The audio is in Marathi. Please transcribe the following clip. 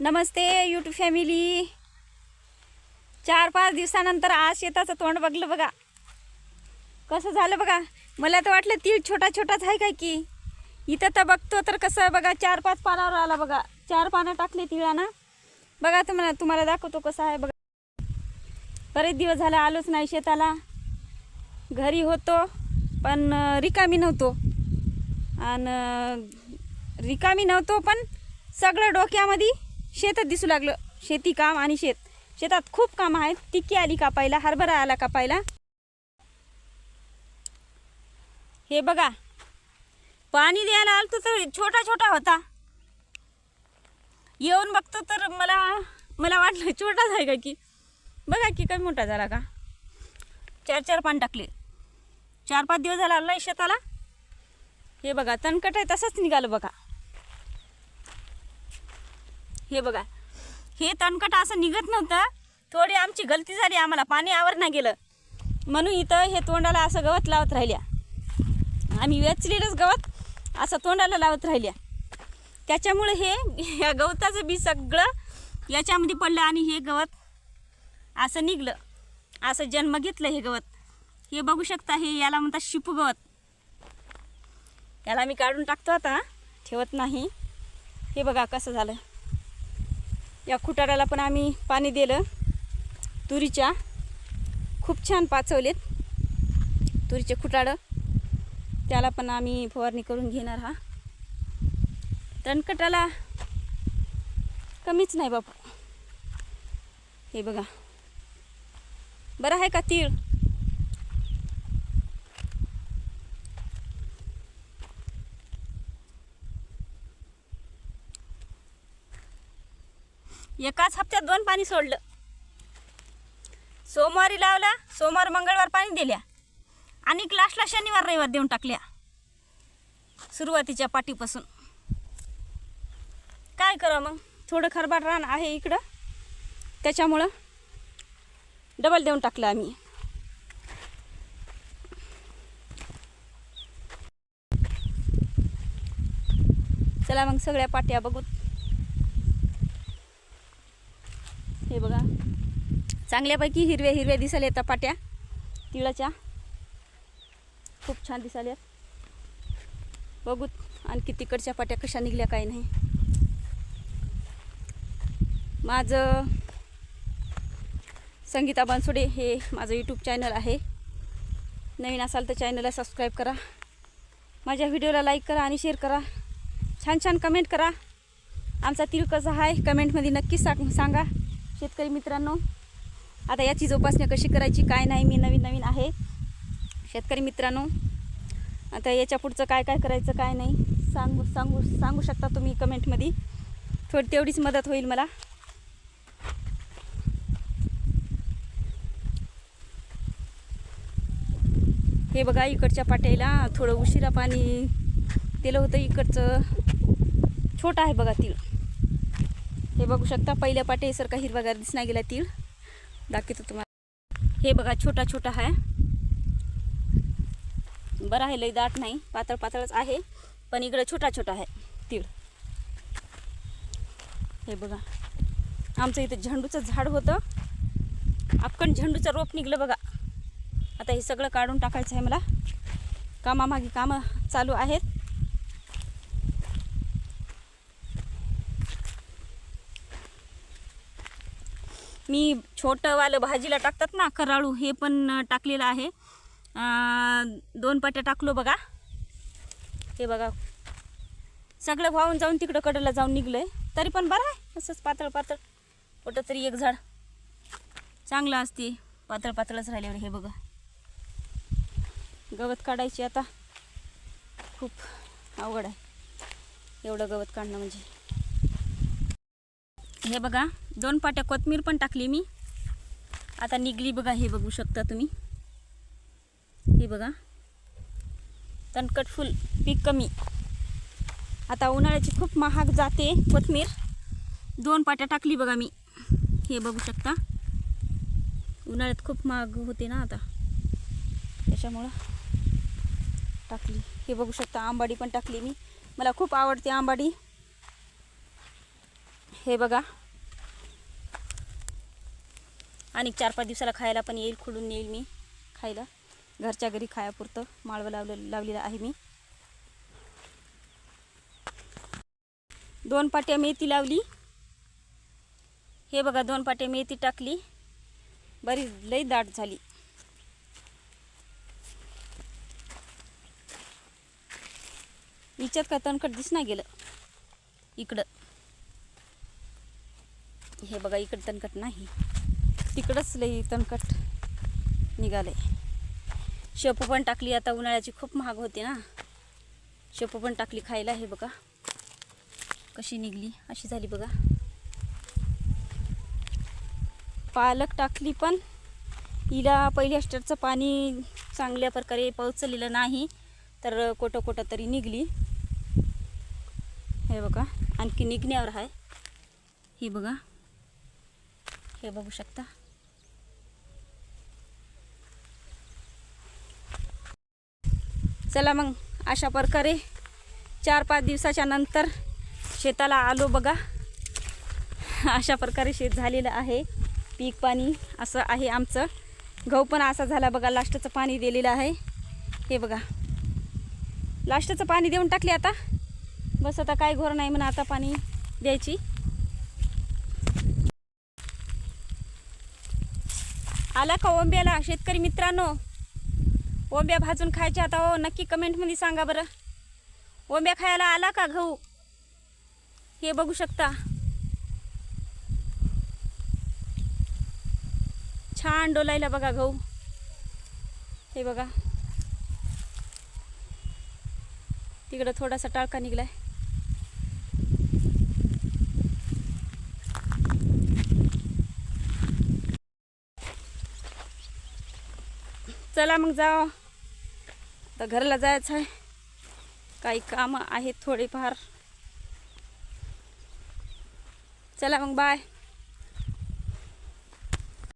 नमस्ते यूट्यूब फॅमिली चार पाच दिवसानंतर आज शेताचं तोंड बघलं बघा. कसं झालं बघा? मला तर वाटलं तीळ छोटा छोटाच आहे काय की? इथं तर बघतो तर कसं आहे बघा चार पाच पानावर आला बघा. चार पानं टाकले तिळानं. बघा तुम्हाला तुम्हाला दाखवतो कसं आहे बघा. बरेच दिवस झाला आलोच नाही शेताला. घरी होतो पण रिकामी नव्हतो. आणि रिकामी नव्हतो पण सगळं डोक्यामध्ये शेतात दिसू लागलं. शेती काम आणि शेत. शेतात खूप काम आहेत. तिकी आली कापायला हरभरा आला कापायला. हे बघा. पाणी द्यायला आलं तर छोटा छोटा होता. येऊन बघतो तर मला मला वाटलं छोटा आहे का. की बघा की कमी मोठा झाला का. चार चार पान टाकले. चार पाच दिवस झाला आला शेताला. हे बघा तणकट आहे तसंच निघालं बघा. हे बघा. हे तणकट असं निघत नव्हतं. थोडी आमची गलती झाली आम्हाला पाणी आवर नाही गेलं. म्हणून इथं हे तोंडाला असं गवत लावत राहिल्या. आम्ही वेचलेलंच गवत असं तोंडाला लावत राहिल्या. त्याच्यामुळे हे या गवताचं बी सगळं याच्यामध्ये पडलं आणि हे गवत असं निघलं. असं जन्म घेतलं हे गवत. हे बघू शकता हे याला म्हणतात शिपू गवत. याला मी काढून टाकतो आता ठेवत नाही. हे बघा कसं झालं. या खुटाराला पण आम्ही पाणी दिलं. तुरीच्या खूप छान पाचवलेत. तुरीचे खुटाडं त्याला पण आम्ही फवारणी करून घेणार हा. तणकटाला कमीच नाही बापू. हे बघा. बरं आहे का तीळ? एकाच हप्त्यात दोन पाणी सोडलं. सोमवारी लावला सोमवार मंगळवार पाणी दिल्या आणि लास्टला शनिवार रविवार देऊन टाकल्या. सुरुवातीच्या पाठीपासून. काय करा मग? थोडं खरबाट रान आहे इकडं. त्याच्यामुळं डबल देऊन टाकलं आम्ही. चला मग सगळ्या पाट्या बघू. हे बघा. चांगल्यापैकी हिरव्या हिरव्या दिसायला येतात पाट्या. तिळाच्या. खूप छान दिसायला बघू आणखी तिकडच्या पाट्या कशा निघल्या काही नाही. माझं संगीता बनसोडे हे माझं यूट्यूब चॅनल आहे. नवीन असाल तर चॅनलला सबस्क्राईब करा. माझ्या व्हिडिओला लाईक करा आणि शेअर करा. छान छान कमेंट करा. आमचा तिळ कसा आहे कमेंटमध्ये नक्कीच सांग सांगा. शेतकरी मित्रांनो आता याची जोपासना कशी करायची काय नाही मी नवीन नवीन आहे. शेतकरी मित्रांनो आता याच्या पुढचं काय काय करायचं काय नाही सांगू सांगू सांगू शकता तुम्ही कमेंटमध्ये. थोडी तेवढीच मदत होईल मला. हे बघा इकडच्या पाट्याला थोडं उशिरा पाणी दिलं होतं इकडचं छोटं आहे बघा तीळ. हे बघू शकता पहिल्या पाट्यासारखा हिरवागार दिसना गेला तीळ. दाखवतो तुम्हाला. हे बघा छोटा छोटा आहे बरं आहे लई दाट नाही पातळ पातळच आहे पण इकडं छोटा छोटा आहे तीळ. हे बघा आमचं इथं झेंडूचं झाड होतं. अक्कन झेंडूचं रोप निघलं बघा. आता हे सगळं काढून टाकायचं आहे मला. कामामागे कामं चालू आहेत. मी छोटंवालं भाजीला टाकतात ना कराळू हे पण टाकलेलं आहे. दोन पाट्या टाकलो बघा. हे बघा. सगळं वाहून जाऊन तिकडं कडला जाऊन निघलं आहे तरी पण बरं आहे असंच पातळ पातळ. कुठं तरी एक झाड चांगलं असते. पातळ पातळच राहिल्यावर हे बघा. गवत काढायची आता. खूप अवघड आहे. एवढं गवत काढणं म्हणजे. हे बघा दोन पाट्या कोथमीर पण टाकली मी. आता निघली बघा हे बघू शकता तुम्ही. हे बघा तणकट फुल पीक कमी. आता उन्हाळ्याची खूप महाग जाते कोथमीर. दोन पाट्या टाकली बघा मी. हे बघू शकता. उन्हाळ्यात खूप महाग होते ना आता. त्याच्यामुळं टाकली. हे बघू शकता आंबाडी पण टाकली मी. मला खूप आवडते आंबाडी. हे बघा आणि चार पाच दिवसाला खायला पण येईल खुडून येईल मी खायला. घरच्या घरी खायापुरतं माळवं लावलं लावलेलं आहे मी. दोन पाट्या मेथी लावली. हे बघा दोन पाट्या मेथी टाकली. बरीच लई दाट झाली. हिच्यात का तणकट दिसना गेलं. इकडं. हे बघा इकडं तणकट नाही. तिकडंच लई तणकट निघाले शेपू पण टाकली आता उन्हाळ्याची खूप महाग होती ना. शेपू पण टाकली खायला हे बघा. कशी निघली अशी झाली बघा. पालक टाकली पण हिला पहिल्या स्टरचं पाणी चांगल्या प्रकारे पोचलेलं नाही तर कोटं कोटं तरी निघली. हे बघा आणखी निघण्यावर आहे. ही बघा. हे बघू शकता. चला मग अशा प्रकारे चार पाच दिवसाच्या नंतर शेताला आलो बघा. अशा प्रकारे शेत झालेलं आहे. पीक पाणी असं आहे आमचं. गहू पण असा झाला बघा लास्टचं पाणी दिलेलं आहे. हे बघा. लास्टचं पाणी देऊन टाकले आता. बस आता काय घोर नाही म्हणा आता पाणी द्यायची. आला का ओंब्याला? शेतकरी मित्रांनो ओंब्या भाजून खायच्या आता हो नक्की कमेंटमध्ये सांगा बरं. ओंब्या खायला आला का गहू? हे बघू शकता. छान डोलायला बघा गहू. हे बघा. तिकडं थोडासा टाळका निघलाय. चला मग जाओ आता घराला जायचं आहे. काही कामं आहेत थोडेफार. चला मग बाय